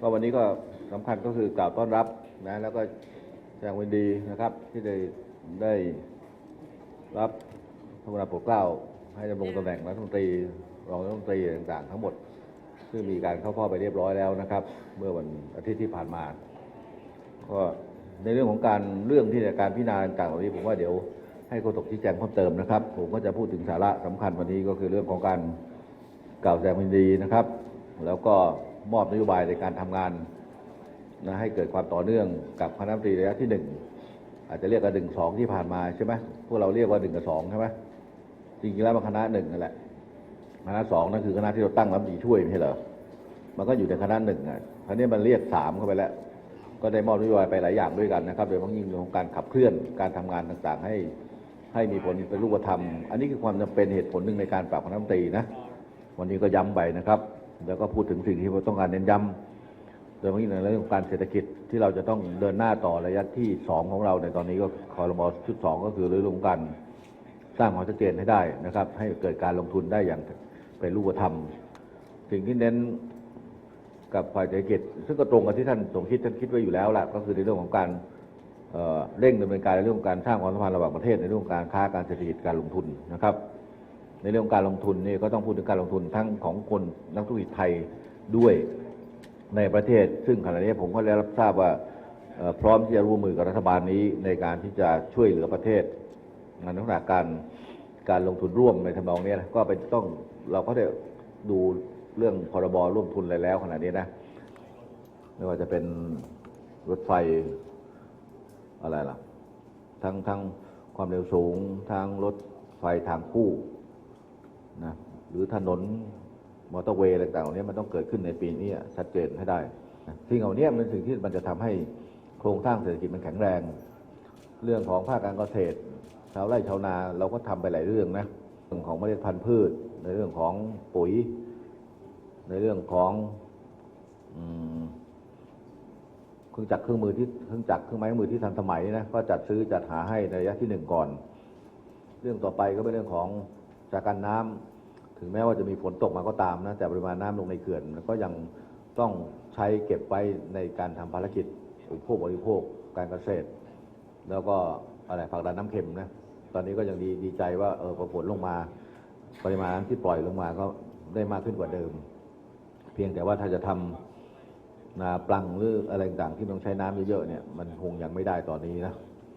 ก็วันนี้ก็สำคัญก็คือกล่าวต้อนรับนะแล้วก็แสดงวามยินดีนะครับที่ได้ได้รับพระบรมโปรดเกล้าให้ดำรงตำแหน่งรัฐมนตรีรองรัฐมนตรีต่างๆ ทั้งหมด ซึ่งมีการเข้าเฝ้าไปเรียบร้อยแล้วนะครับ เมื่อวันอาทิตย์ที่ผ่านมา ก็ในเรื่องของการเรื่องที่ในการพิจารณาต่างๆเหล่านี้ผมว่าเดี๋ยวให้โฆษกชี้แจงเพิ่มเติมนะครับ ผมก็จะพูดถึงสาระสำคัญวันนี้ก็คือเรื่องของการกล่าวแสดงความยินดีนะครับ แล้วก็ มอบนโยบายในการทำงานนะให้เกิดความต่อเนื่องกับคณะรัฐมนตรีระยะที่หนึ่งอาจจะเรียกกันหนึ่งสองที่ผ่านมาใช่ไหมพวกเราเรียกว่าหนึ่งกับสองใช่ไหมจริงๆแล้วมันคณะหนึ่งนั่นแหละคณะสองนั่นคือคณะที่เราตั้งรัฐมนตรีช่วยไม่ใช่เหรอมันก็อยู่ในคณะหนึ่งอะคราวนี้มันเรียกสามเข้าไปแล้ว ก็ได้มอบนโยบายไปหลายอย่างด้วยกันนะครับโดยเฉพาะยิ่งเรื่องของการขับเคลื่อนการทำงานต่างๆ ให้ให้มีผลเป็นรูปธรรม อันนี้คือความจำเป็นเหตุผลหนึ่งในการปรับคณะรัฐมนตรีนะ วันนี้ก็ย้ำไปนะครับ แล้วก็พูดถึงสิ่งที่เราต้องการเน้นย้ำโดยเฉพาะในเรื่องของการเศรษฐกิจที่เราจะต้องเดินหน้าต่อระยะที่สองของเราในตอนนี้ก็คอรมอชุดสองก็คือเรื่องของการสร้างความชัดเจนให้ได้นะครับ ให้เกิดการลงทุนได้อย่างเป็นรูปธรรม สิ่งที่เน้นกับฝ่ายเศรษฐกิจ ซึ่งก็ตรงกับที่ท่านสมคิดท่านคิดไว้อยู่แล้วล่ะก็คือในเรื่องของการเอ่อเร่งดำเนินการในเรื่องของการสร้างความสัมพันธ์ระหว่างประเทศในเรื่องของการค้าการเศรษฐกิจการลงทุนนะครับ ในเรื่องการลงทุนนี่ก็ต้องพูดถึงการลงทุนทั้งของคนนักธุรกิจไทยด้วยในประเทศ ซึ่งขณะนี้ผมก็ได้รับทราบว่าพร้อมที่จะร่วมมือกับรัฐบาลนี้ในการที่จะช่วยเหลือประเทศในลักษณะการการลงทุนร่วมในทำนองนี้นะก็เป็นต้องเราก็ได้ดูเรื่องพรบร่วมทุนอะไรแล้วขณะนี้นะไม่ว่าจะเป็นรถไฟอะไรล่ะ ทั้งทั้งความเร็วสูงทั้งรถไฟทางคู่ นะหรือถนนมอเตอร์เวย์ต่างๆเหล่านี้มันต้องเกิดขึ้นในปีนี้ชัดเจนให้ได้นะสิ่งเหล่านี้เป็นสิ่งที่มันจะทำให้โครงสร้างเศรษฐกิจมันแข็งแรง เรื่องของภาคการเกษตรชาวไร่ชาวนาเราก็ทำไปหลายเรื่องนะเรื่องของเมล็ดพันธุ์พืช ในเรื่องของปุ๋ย ในเรื่องของอืมเครื่องจักรเครื่องมือที่เครื่องจักรเครื่องไม้เครื่องมือที่ทันสมัยนะก็จัดซื้อจัดหาให้ในระยะที่หนึ่งก่อน เรื่องต่อไปก็เป็นเรื่องของ จากการน้ำถึงแม้ว่าจะมีฝนตกมาก็ตามนะแต่ปริมาณน้ำลงในเขื่อนก็ยังต้องใช้เก็บไว้ในการทำภารกิจอุปโภคบริโภคการเกษตร แล้วก็อะไรผักดันน้ำเค็มนะตอนนี้ก็ยังดีดีใจว่าเออพอฝนลงมา ปริมาณน้ำที่ปล่อยลงมาก็ได้มากขึ้นกว่าเดิม เพียงแต่ว่าถ้าจะทำนาปลังหรืออะไรต่างๆที่ต้องใช้น้ำเยอะๆเนี่ยมันคงยังไม่ได้ตอนนี้นะ